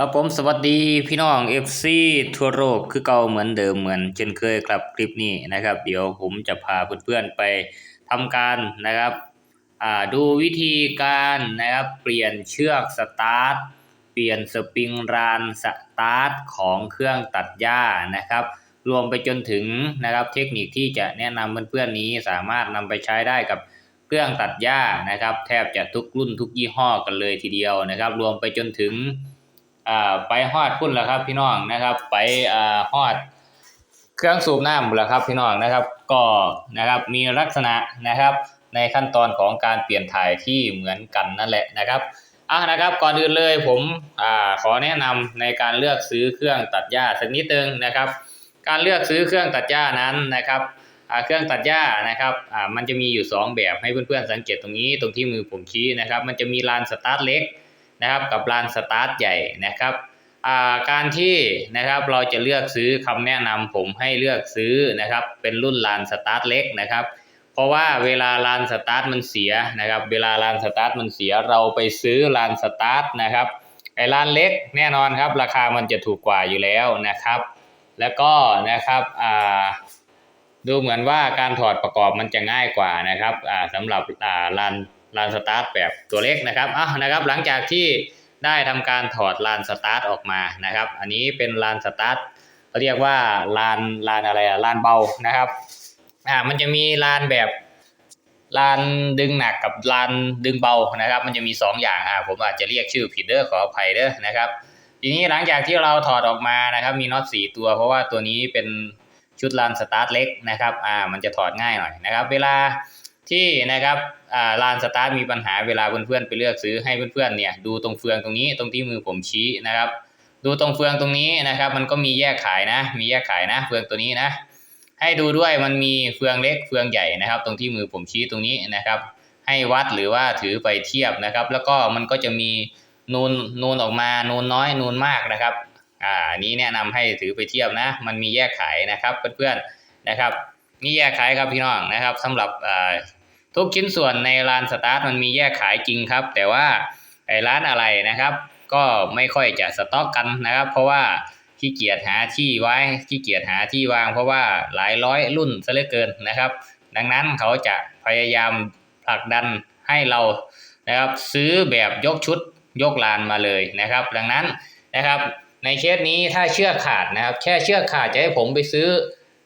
ครับผมสวัสดีพี่น้อง FC ทั่วโลกคือเก่าเหมือนเดิมเหมือนเช่นเคยครับคลิปนี้นะครับ เดี๋ยวผมจะพาเพื่อนๆไปทำการนะครับดูวิธีการนะครับ เปลี่ยนเชือกสตาร์ทเปลี่ยนสปริงรานสตาร์ทของเครื่องตัดหญ้านะครับ รวมไปจนถึงนะครับ เทคนิคที่จะแนะนำเพื่อนๆนี้สามารถนำไปใช้ได้กับเครื่องตัดหญ้านะครับ แทบจะทุกรุ่นทุกยี่ห้อกันเลยทีเดียวนะครับ รวมไปจนถึง อ่าไปฮอดพุ่นแล้วครับพี่น้องนะครับ ไปอ่าฮอดเครื่องสูบน้ำแล้วครับพี่น้องนะครับ ก็นะครับมีลักษณะนะครับ ในขั้นตอนของการเปลี่ยนถ่ายที่เหมือนกันนั่นแหละนะครับอะนะครับก่อนอื่นเลยผมอ่าขอแนะนำในการเลือกซื้อเครื่องตัดหญ้าสักนิดนึงนะครับ การเลือกซื้อเครื่องตัดหญ้านั้นนะครับอ่าเครื่องตัดหญ้านะครับอ่ามันจะมีอยู่สองแบบให้เพื่อนๆสังเกตตรงนี้ตรงที่มือผมชี้นะครับ มันจะมีลานสตาร์ทเล็ก นะครับกับลานสตาร์ทใหญ่นะครับการที่นะครับเราจะเลือกซื้อคำแนะนำผมให้เลือกซื้อนะครับเป็นรุ่นลานสตาร์ทเล็กนะครับเพราะว่าเวลาลานสตาร์ทมันเสียนะครับเวลาลานสตาร์ทมันเสียเราไปซื้อลานสตาร์ทนะครับไอ้ลานเล็กแน่นอนครับราคามันจะถูกกว่าอยู่แล้วนะครับ แล้วก็นะครับดูเหมือนว่าการถอดประกอบมันจะง่ายกว่านะครับสำหรับลาน ลานสตาร์ทแบบตัวเล็กนะครับอะนะครับ หลังจากที่ได้ทำการถอดลานสตาร์ทออกมานะครับ อันนี้เป็นลานสตาร์ทเขาเรียกว่าลานลานอะไรอะลานเบานะครับอ่ามันจะมีลานแบบลานดึงหนักกับลานดึงเบานะครับ มันจะมีสองอย่างอ่าผมอาจจะเรียกชื่อผิดเด้อขออภัยเด้อนะครับ ทีนี้หลังจากที่เราถอดออกมานะครับ มีน็อตสี่ตัว เพราะว่าตัวนี้เป็นชุดลานสตาร์ทเล็กนะครับอ่ามันจะถอดง่ายหน่อยนะครับ เวลา ที่นะครับลานสตาร์ทมีปัญหาเวลาเพื่อนๆไปเลือกซื้อให้เพื่อนๆเนี่ยดูตรงเฟืองตรงนี้ตรงที่มือผมชี้นะครับ ดูตรงเฟืองตรงนี้นะครับ มันก็มีแยกขายนะ มีแยกขายนะ เฟืองตัวนี้นะ ให้ดูด้วยมันมีเฟืองเล็กเฟืองใหญ่นะครับ ตรงที่มือผมชี้ตรงนี้นะครับ ให้วัดหรือว่าถือไปเทียบนะครับ แล้วก็มันก็จะมีนูนนูนออกมานูนน้อยนูนมากนะครับอ่านี้แนะนำให้ถือไปเทียบนะ มันมีแยกขายนะครับเพื่อนๆนะครับมีแยกขายครับพี่น้องนะครับสำหรับอ่า ทุกชิ้นส่วนในร้านสตาร์ทมันมีแยกขายจริงครับ แต่ว่าไอ้ร้านอะไรนะครับ ก็ไม่ค่อยจะสต็อกกันนะครับ เพราะว่าขี้เกียจหาที่ไว้ขี้เกียจหาที่วาง เพราะว่าหลายร้อยรุ่นซะเหลือเกินนะครับ ดังนั้นเขาจะพยายามผลักดันให้เรานะครับซื้อแบบยกชุดยกลานมาเลยนะครับ ดังนั้นนะครับในเคสนี้ถ้าเชือกขาดนะครับ แค่เชือกขาดจะให้ผมไปซื้อ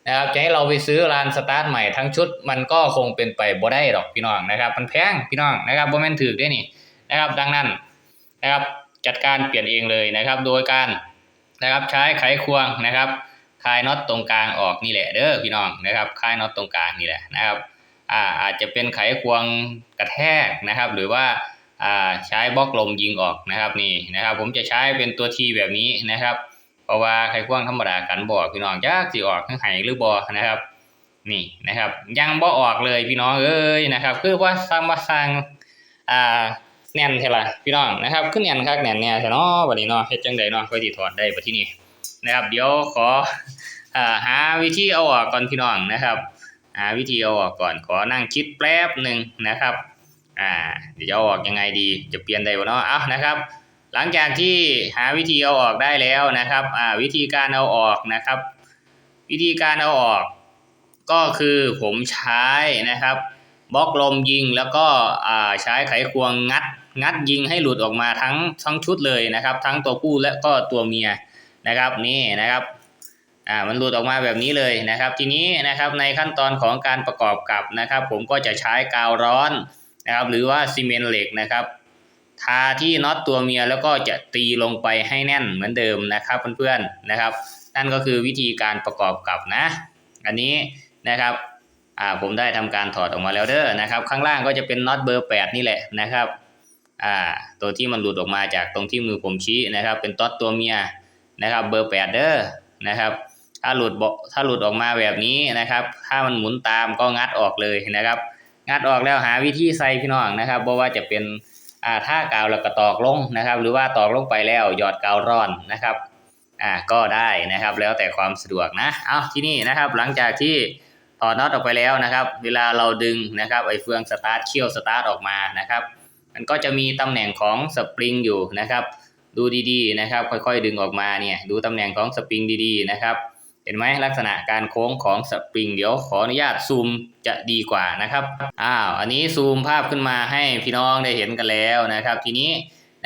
นะครับจะให้เราไปซื้อร้านสตาร์ทใหม่ทั้งชุด มันก็คงเป็นไปบ่ได้หรอกพี่น้องนะครับ มันแพงพี่น้องนะครับบ่แม่นถือได้นี่นะครับ ดังนั้นนะครับจัดการเปลี่ยนเองเลยนะครับ โดยการนะครับใช้ไขควงนะครับคลายน็อตตรงกลางออกนี่แหละเด้อพี่น้องนะครับคลายน็อตตรงกลางนี่แหละนะครับอ่าอาจจะเป็นไขควงกระแทกนะครับ หรือว่าอ่าใช้บล็อกลมยิงออกนะครับนี่นะครับ ผมจะใช้เป็นตัวทีแบบนี้นะครับ เพราะว่าไขควงธรรมดากันบ่อพี่น้องจักสิออกทั้งไห้หรือบ่อนะครับ นี่นะครับ ยังบ่ออกเลยพี่น้องเอ้ยนะครับ คือว่าสร้างมาสร้างอ่าแน่นเท่าไรพี่น้องนะครับขึ้นแน่นคักแน่นเนี่ยใช่เนาะบัดนี้เนาะเฮ็ดจังไดเนาะค่อยสิถอดได้บัดที่นี่นะครับ เดี๋ยวขออ่าหาวิธีเอาออกก่อนพี่น้องนะครับหาวิธีเอาออกก่อนขอนั่งคิดแป๊บหนึ่งนะครับ อ่าเดี๋ยวจะเอาออกยังไงดีจะเปลี่ยนได้บ่เนาะเอ้านะครับ หลังจากที่หาวิธีเอาออกได้แล้วนะครับอ่าวิธีการเอาออกนะครับ วิธีการเอาออก ก็คือผมใช้นะครับบล็อกลมยิงแล้วก็อ่าใช้ไขควงงัด งัดยิงให้หลุดออกมาทั้งทั้งชุดเลยนะครับ ทั้งตัวผู้และก็ตัวเมียนะครับนี่นะครับอ่ามันหลุดออกมาแบบนี้เลยนะครับ ทีนี้นะครับในขั้นตอนของการประกอบกับนะครับ ผมก็จะใช้กาวร้อนนะครับ หรือว่าซีเมนต์เหล็กนะครับ ทาที่น็อตตัวเมียแล้วก็จะตีลงไปให้แน่นเหมือนเดิมนะครับเพื่อนๆนะครับ นั่นก็คือวิธีการประกอบกับนะ อันนี้นะครับอ่าผมได้ทำการถอดออกมาแล้วเด้อนะครับ ข้างล่างก็จะเป็นน็อตเบอร์ 8 นี่แหละนะครับอ่าตัวที่มันหลุดออกมาจากตรงที่มือผมชี้นะครับ เป็นต๊อดตัวเมียนะครับเบอร์ 8 เด้อนะครับถ้าหลุดถ้าหลุดออกมาแบบนี้นะครับ ถ้ามันหมุนตามก็งัดออกเลยนะครับ งัดออกแล้วหาวิธีใส่พี่น้องนะครับเพราะว่าจะเป็น อ่าถ้ากาวแล้วก็ตอกลงนะครับ หรือว่าตอกลงไปแล้วหยอดกาวร้อนนะครับอ่าก็ได้นะครับแล้วแต่ความสะดวกนะเอาที่นี่นะครับหลังจากที่ถอดน็อตออกไปแล้วนะครับ เวลาเราดึงนะครับไอ้เฟืองสตาร์ทเขี้ยวสตาร์ทออกมานะครับมันก็จะมีตำแหน่งของสปริงอยู่นะครับ ดูดีๆนะครับ ค่อยๆดึงออกมาเนี่ยดูตำแหน่งของสปริงดีๆนะครับ เห็นไหมลักษณะการโค้งของสปริง เดี๋ยวขออนุญาตซูมจะดีกว่านะครับอ้าวอันนี้ซูมภาพขึ้นมาให้พี่น้องได้เห็นกันแล้วนะครับ ทีนี้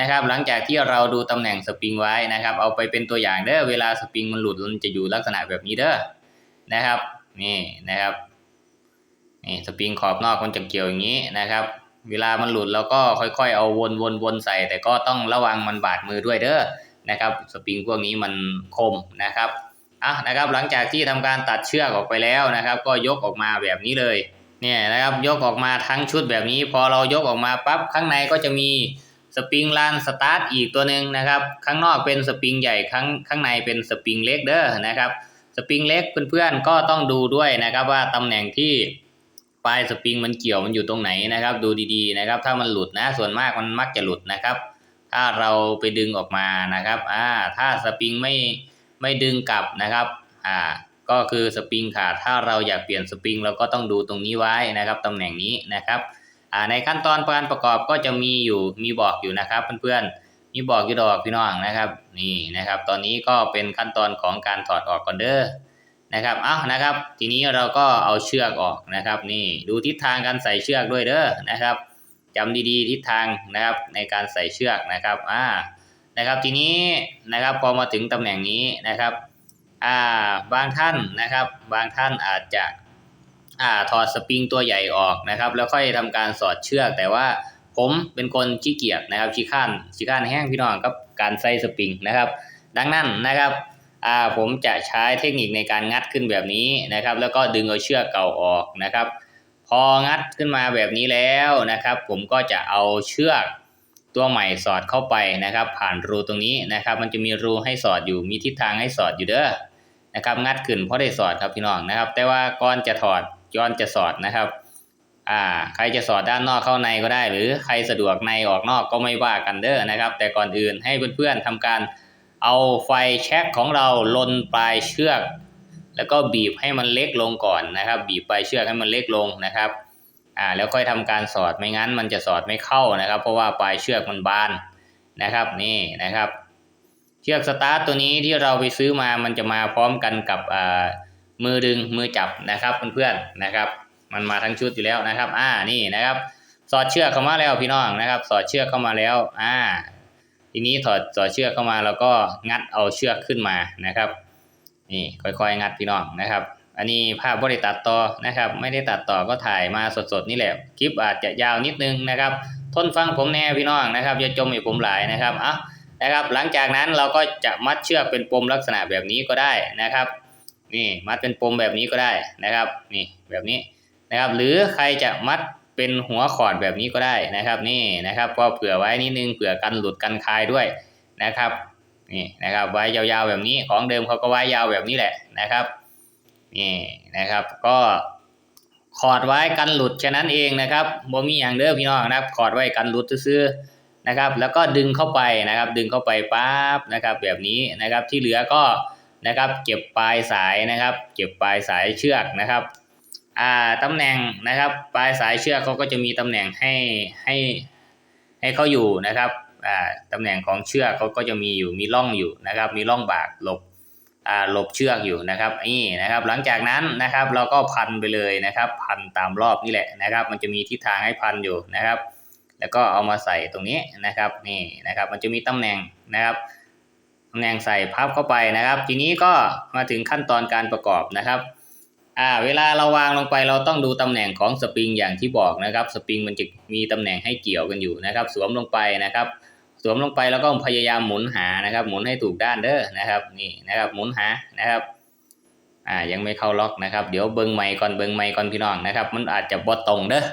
นะครับหลังจากที่เราดูตำแหน่งสปริงไว้นะครับ เอาไปเป็นตัวอย่างเด้อเวลาสปริงมันหลุดมันจะอยู่ลักษณะแบบนี้เด้อนะครับนี่นะครับนี่สปริงขอบนอกมันจะเกี่ยวอย่างนี้นะครับ เวลามันหลุดเราก็ค่อยๆ เอาวนวนวนใส่ แต่ก็ต้องระวังมันบาดมือด้วยเด้อนะครับ สปริงพวกนี้มันคมนะครับ อะนะครับ หลังจากที่ทำการตัดเชือกออกไปแล้วนะครับ ก็ยกออกมาแบบนี้เลยเนี่ยนะครับยกออกมาทั้งชุดแบบนี้ พอเรายกออกมาปั๊บข้างในก็จะมีสปริงลานสตาร์ทอีกตัวหนึ่งนะครับ ข้างนอกเป็นสปริงใหญ่ข้างข้างในเป็นสปริงเล็กเด้อนะครับสปริงเล็กเพื่อนๆก็ต้องดูด้วยนะครับว่าตำแหน่งที่ปลายสปริงมันเกี่ยวมันอยู่ตรงไหนนะครับ ดูดีๆนะครับ ถ้ามันหลุดนะส่วนมากมันมักจะหลุดนะครับ ถ้าเราไปดึงออกมานะครับอ่าถ้าสปริงไม่ ไม่ดึงกลับนะครับอ่าก็คือสปริงขาดถ้าเราอยากเปลี่ยนสปริงเราก็ต้องดูตรงนี้ไว้นะครับตำแหน่งนี้นะครับอ่าในขั้นตอนการประกอบก็จะมีอยู่มีบอกอยู่นะครับเพื่อนๆมีบอกอยู่ดอกพี่น้องนะครับนี่นะครับ ตอนนี้ก็เป็นขั้นตอนของการถอดออกก่อนเด้อนะครับเอานะครับ ทีนี้เราก็เอาเชือกออกนะครับ นี่ดูทิศทางการใส่เชือกด้วยเด้อนะครับจำดีๆทิศทางนะครับในการใส่เชือกนะครับอ่า นะครับทีนี้นะครับพอมาถึงตำแหน่งนี้นะครับอ่าบางท่านนะครับบางท่านอาจจะอ่าถอดสปริงตัวใหญ่ออกนะครับ แล้วค่อยทำการสอดเชือก แต่ว่าผมเป็นคนขี้เกียจนะครับขี้ข้านขี้ข้านแห้งพี่น้องกับการใส่สปริงนะครับ ดังนั้นนะครับอ่าผมจะใช้เทคนิคในการงัดขึ้นแบบนี้นะครับ แล้วก็ดึงเอาเชือกเก่าออกนะครับ พองัดขึ้นมาแบบนี้แล้วนะครับ ผมก็จะเอาเชือก ตัวใหม่สอดเข้าไปนะครับ ผ่านรูตรงนี้นะครับ มันจะมีรูให้สอดอยู่มีทิศทางให้สอดอยู่เด้อนะครับงัดขึ้นเพราะได้สอดครับพี่น้องนะครับ แต่ว่าก่อนจะถอดย้อนจะสอดนะครับอ่าใครจะสอดด้านนอกเข้าในก็ได้ หรือใครสะดวกในออกนอกก็ไม่ว่ากันเด้อนะครับ แต่ก่อนอื่นให้เพื่อนๆทำการเอาไฟแช็กของเราลนปลายเชือก แล้วก็บีบให้มันเล็กลงก่อนนะครับ บีบปลายเชือกให้มันเล็กลงนะครับ อ่าแล้วค่อยทำการสอดไม่งั้นมันจะสอดไม่เข้านะครับ เพราะว่าปลายเชือกมันบานนะครับนี่นะครับ เชือกสตาร์ทตัวนี้ที่เราไปซื้อมามันจะมาพร้อมกันกับอ่ามือดึงมือจับนะครับเพื่อนๆนะครับ มันมาทั้งชุดอยู่แล้วนะครับ อ่านี่นะครับ สอดเชือกเข้ามาแล้วพี่น้องนะครับ สอดเชือกเข้ามาแล้ว อ่า ทีนี้ถอดสอดเชือกเข้ามาแล้วก็งัดเอาเชือกขึ้นมานะครับ นี่ค่อยๆ งัดพี่น้องนะครับ อันนี้ภาพบริตัดต่อนะครับ ไม่ได้ตัดต่อก็ถ่ายมาสดๆนี่แหละ คลิปอาจจะยาวนิดนึงนะครับ ทนฟังผมแน่พี่น้องนะครับอย่าจมให้ผมหลายนะครับอะนะครับ หลังจากนั้นเราก็จะมัดเชือกเป็นปมลักษณะแบบนี้ก็ได้นะครับ นี่มัดเป็นปมแบบนี้ก็ได้นะครับ นี่แบบนี้นะครับ หรือใครจะมัดเป็นหัวขอดแบบนี้ก็ได้นะครับ นี่นะครับก็เผื่อไว้นิดนึงเผื่อกันหลุดกันคลายด้วยนะครับนี่นะครับไว้ยาวๆแบบนี้ของเดิมเขาก็ไว้ยาวแบบนี้แหละนะครับ นี่นะครับ ก็ขอดไว้กันหลุดแค่นั้นเองนะครับบ่มีอย่างเด้อพี่น้องนะครับขอดไว้กันหลุดซื่อนะครับ แล้วก็ดึงเข้าไปนะครับ ดึงเข้าไปปั๊บนะครับ แบบนี้นะครับที่เหลือก็นะครับ เก็บปลายสายนะครับ เก็บปลายสายเชือกนะครับอ่าตำแหน่งนะครับ ปลายสายเชือกเขาก็จะมีตำแหน่งให้ให้ให้เขาอยู่นะครับอ่าตำแหน่งของเชือกเขาก็จะมีอยู่มีร่องอยู่นะครับ มีร่องบากหลบ หลบเชือกอยู่นะครับนี่นะครับหลังจากนั้นนะครับเราก็พันไปเลยนะครับ พันตามรอบนี่แหละนะครับ มันจะมีทิศทางให้พันอยู่นะครับ แล้วก็เอามาใส่ตรงนี้นะครับนี่นะครับมันจะมีตำแหน่งนะครับตำแหน่งใส่พับเข้าไปนะครับ ทีนี้ก็มาถึงขั้นตอนการประกอบนะครับอ่าเวลาเราวางลงไปเราต้องดูตำแหน่งของสปริงอย่างที่บอกนะครับ สปริงมันจะมีตำแหน่งให้เกี่ยวกันอยู่นะครับ สวมลงไปนะครับ วมลงไปแล้วก็พยายามหมุนหานะครับ หมุนให้ถูกด้านเด้อนะครับ นี่นะครับ หมุนหานะครับ อ่ายังไม่เข้าล็อกนะครับ เดี๋ยวเบิ้งไมค์ก่อนเบิ้งไมค์ก่อนพี่น้องนะครับ มันอาจจะบ่ตรงเด้อ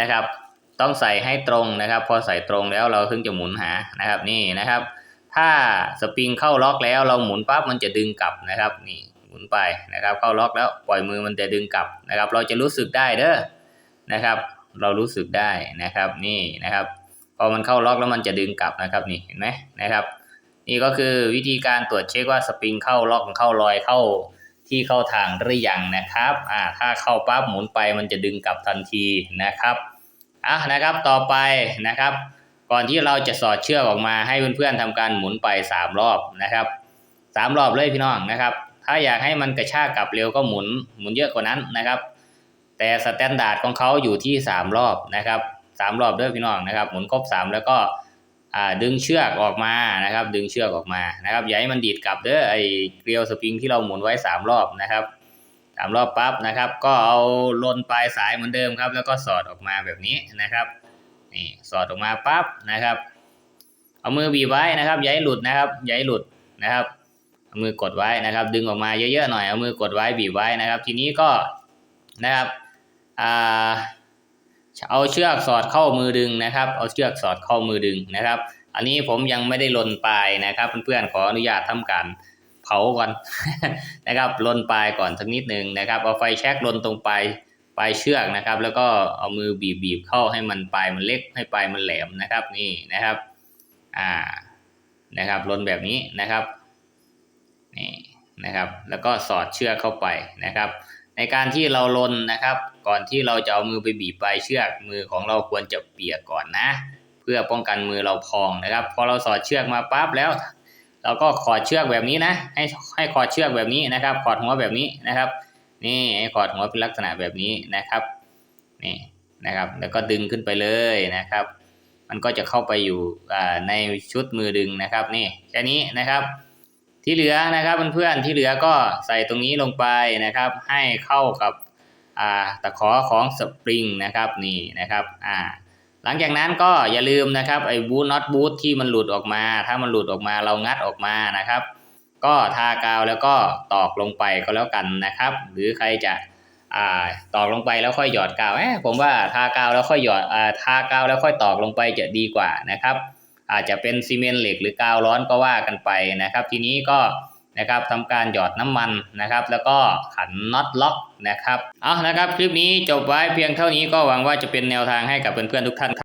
นะครับ ต้องใส่ให้ตรงนะครับ พอใส่ตรงแล้วเราถึงจะหมุนหานะครับ นี่นะครับ ถ้าสปริงเข้าล็อกแล้วเราหมุนปั๊บมันจะดึงกลับนะครับ นี่หมุนไปนะครับ เข้าล็อกแล้วปล่อยมือมันจะดึงกลับนะครับ เราจะรู้สึกได้เด้อนะครับ เรารู้สึกได้นะครับ นี่นะครับ พอมันเข้าล็อกแล้วมันจะดึงกลับนะครับนี่เห็นไหมนะครับ นี่ก็คือวิธีการตรวจเช็คว่าสปริงเข้าล็อกเข้ารอยเข้าที่เข้าทางหรือยังนะครับอ่าถ้าเข้าปั๊บหมุนไปมันจะดึงกลับทันทีนะครับอะนะครับต่อไปนะครับ ก่อนที่เราจะสอดเชือกออกมาให้เพื่อนๆทำการหมุนไปสามรอบนะครับสามรอบเลยพี่น้องนะครับ ถ้าอยากให้มันกระชากกลับเร็วก็หมุนหมุนเยอะกว่านั้นนะครับ แต่สแตนดาร์ดของเขาอยู่ที่สามรอบนะครับ สามรอบเด้อพี่น้องนะครับ หมุนครบสามแล้วก็ดึงเชือกออกมานะครับ ดึงเชือกออกมานะครับอย่าให้มันดีดกลับเด้อไอเกลียวสปริงที่เราหมุนไว้สามรอบนะครับสามรอบปั๊บนะครับ ก็เอาลนปลายสายเหมือนเดิมครับ แล้วก็สอดออกมาแบบนี้นะครับนี่สอดออกมาปั๊บนะครับ เอามือบีบไว้นะครับอย่าให้หลุดนะครับอย่าให้หลุดนะครับเอามือกดไว้นะครับ ดึงออกมาเยอะๆหน่อยเอามือกดไว้บีบไว้นะครับ ทีนี้ก็นะครับอ่า เอาเชือกสอดเข้ามือดึงนะครับ เอาเชือกสอดเข้ามือดึงนะครับ อันนี้ผมยังไม่ได้ลนปลายนะครับ เพื่อนๆขออนุญาตทำการเผาก่อนนะครับลนปลายก่อนสักนิดหนึ่งนะครับ เอาไฟแช็กลนตรงปลายปลายเชือกนะครับ แล้วก็เอามือบีบบีบเข้าให้มันปลายมันเล็กให้ปลายมันแหลมนะครับนี่นะครับอ่านะครับลนแบบนี้นะครับนี่นะครับ แล้วก็สอดเชือกเข้าไปนะครับ ในการที่เราลนนะครับ ก่อนที่เราจะเอามือไปบีบปลายเชือก มือของเราควรจะเปียกก่อนนะ เพื่อป้องกันมือเราพองนะครับ พอเราสอดเชือกมาปั๊บแล้ว เราก็ขอดเชือกแบบนี้นะ ให้ให้ขอดเชือกแบบนี้นะครับ ขอดหัวแบบนี้นะครับ นี่ให้ขอดหัวเป็นลักษณะแบบนี้นะครับนี่นะครับ แล้วก็ดึงขึ้นไปเลยนะครับ มันก็จะเข้าไปอยู่ในชุดมือดึงนะครับ นี่แค่นี้นะครับ ที่เหลือนะครับเพื่อนๆที่เหลือก็ใส่ตรงนี้ลงไปนะครับ ให้เข้ากับตะขอของสปริงนะครับนี่นะครับอ่าหลังจากนั้นก็อย่าลืมนะครับไอ้บูทน็อตบูทที่มันหลุดออกมา ถ้ามันหลุดออกมาเรางัดออกมานะครับ ก็ทากาวแล้วก็ตอกลงไปก็แล้วกันนะครับ หรือใครจะอ่าตอกลงไปแล้วค่อยหยอดกาวเอ๊ะผมว่าทากาวแล้วค่อยหยอดอ่าทากาวแล้วค่อยตอกลงไปจะดีกว่านะครับ อาจจะเป็นซีเมนต์เหล็กหรือกาวร้อนก็ว่ากันไปนะครับ ทีนี้ก็นะครับทำการหยอดน้ำมันนะครับ แล้วก็ขันน็อตล็อกนะครับเอานะครับ คลิปนี้จบไว้เพียงเท่านี้ก็หวังว่าจะเป็นแนวทางให้กับเพื่อนๆทุกท่าน